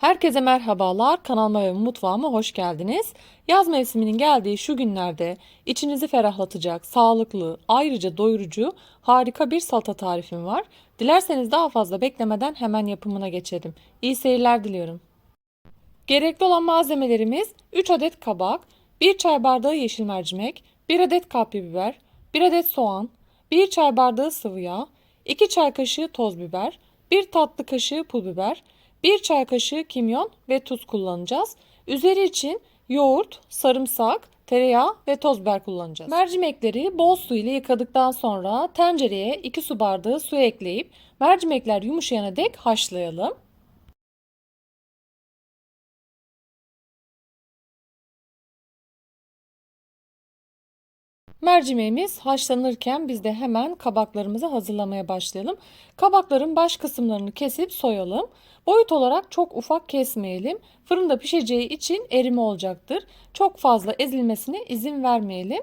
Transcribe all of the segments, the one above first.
Herkese merhabalar. Kanalıma ve mutfağıma hoş geldiniz. Yaz mevsiminin geldiği şu günlerde içinizi ferahlatacak, sağlıklı, ayrıca doyurucu, harika bir salata tarifim var. Dilerseniz daha fazla beklemeden hemen yapımına geçelim. İyi seyirler diliyorum. Gerekli olan malzemelerimiz 3 adet kabak, 1 çay bardağı yeşil mercimek, 1 adet kapya biber, 1 adet soğan, 1 çay bardağı sıvı yağ, 2 çay kaşığı toz biber, 1 tatlı kaşığı pul biber, 1 çay kaşığı kimyon ve tuz kullanacağız. Üzeri için yoğurt, sarımsak, tereyağı ve toz biber kullanacağız. Mercimekleri bol su ile yıkadıktan sonra tencereye 2 su bardağı su ekleyip mercimekler yumuşayana dek haşlayalım. Mercimeğimiz haşlanırken biz de hemen kabaklarımızı hazırlamaya başlayalım. Kabakların baş kısımlarını kesip soyalım. Boyut olarak çok ufak kesmeyelim. Fırında pişeceği için erime olacaktır. Çok fazla ezilmesine izin vermeyelim.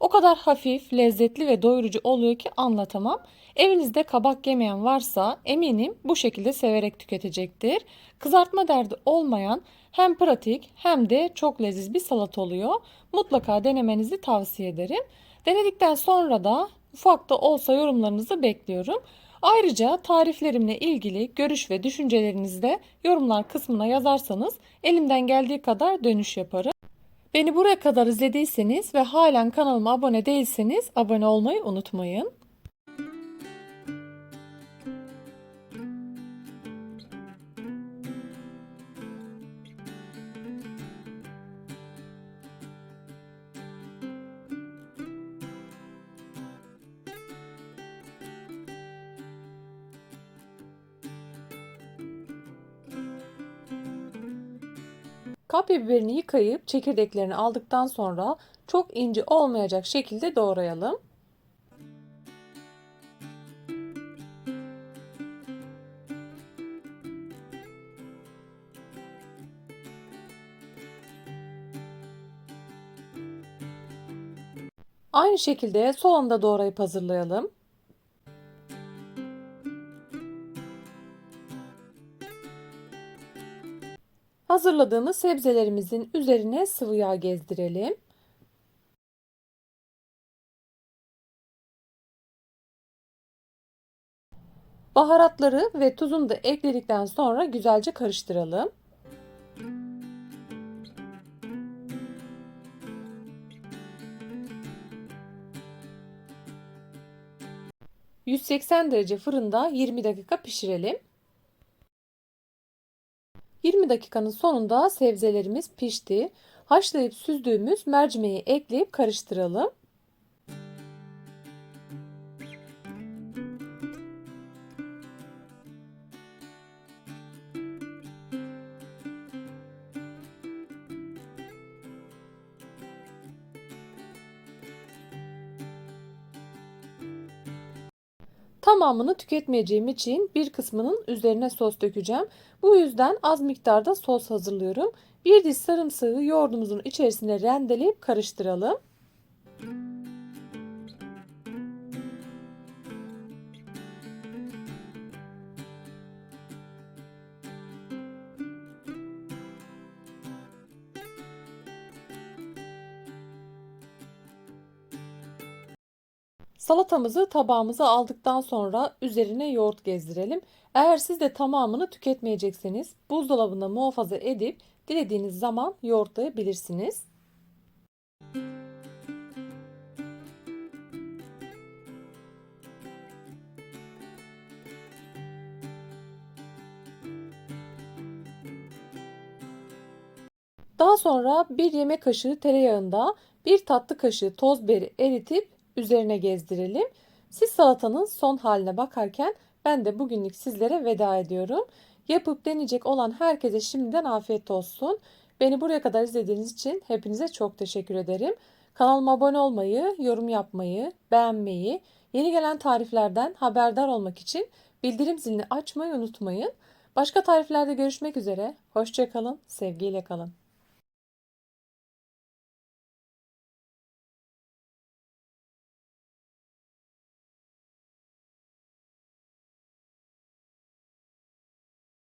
O kadar hafif, lezzetli ve doyurucu oluyor ki anlatamam. Evinizde kabak yemeyen varsa eminim bu şekilde severek tüketecektir. Kızartma derdi olmayan hem pratik hem de çok leziz bir salata oluyor. Mutlaka denemenizi tavsiye ederim. Denedikten sonra da ufak da olsa yorumlarınızı bekliyorum. Ayrıca tariflerimle ilgili görüş ve düşüncelerinizi de yorumlar kısmına yazarsanız elimden geldiği kadar dönüş yaparım. Beni buraya kadar izlediyseniz ve halen kanalıma abone değilseniz abone olmayı unutmayın. Kapya biberini yıkayıp çekirdeklerini aldıktan sonra çok ince olmayacak şekilde doğrayalım. Aynı şekilde soğanı da doğrayıp hazırlayalım. Hazırladığımız sebzelerimizin üzerine sıvı yağ gezdirelim. Baharatları ve tuzunu da ekledikten sonra güzelce karıştıralım. ...180 derece fırında 20 dakika pişirelim. 20 dakikanın sonunda sebzelerimiz pişti. Haşlayıp süzdüğümüz mercimeği ekleyip karıştıralım. Tamamını tüketmeyeceğim için bir kısmının üzerine sos dökeceğim. Bu yüzden az miktarda sos hazırlıyorum. Bir diş sarımsağı yoğurdumuzun içerisine rendeleyip karıştıralım. Salatamızı tabağımıza aldıktan sonra üzerine yoğurt gezdirelim. Eğer siz de tamamını tüketmeyecekseniz buzdolabında muhafaza edip dilediğiniz zaman yoğurtlayabilirsiniz. Daha sonra bir yemek kaşığı tereyağında bir tatlı kaşığı toz biberi eritip üzerine gezdirelim. Siz salatanın son haline bakarken ben de bugünlük sizlere veda ediyorum. Yapıp deneyecek olan herkese şimdiden afiyet olsun. Beni buraya kadar izlediğiniz için hepinize çok teşekkür ederim. Kanalıma abone olmayı, yorum yapmayı, beğenmeyi, yeni gelen tariflerden haberdar olmak için bildirim zilini açmayı unutmayın. Başka tariflerde görüşmek üzere. Hoşçakalın, sevgiyle kalın.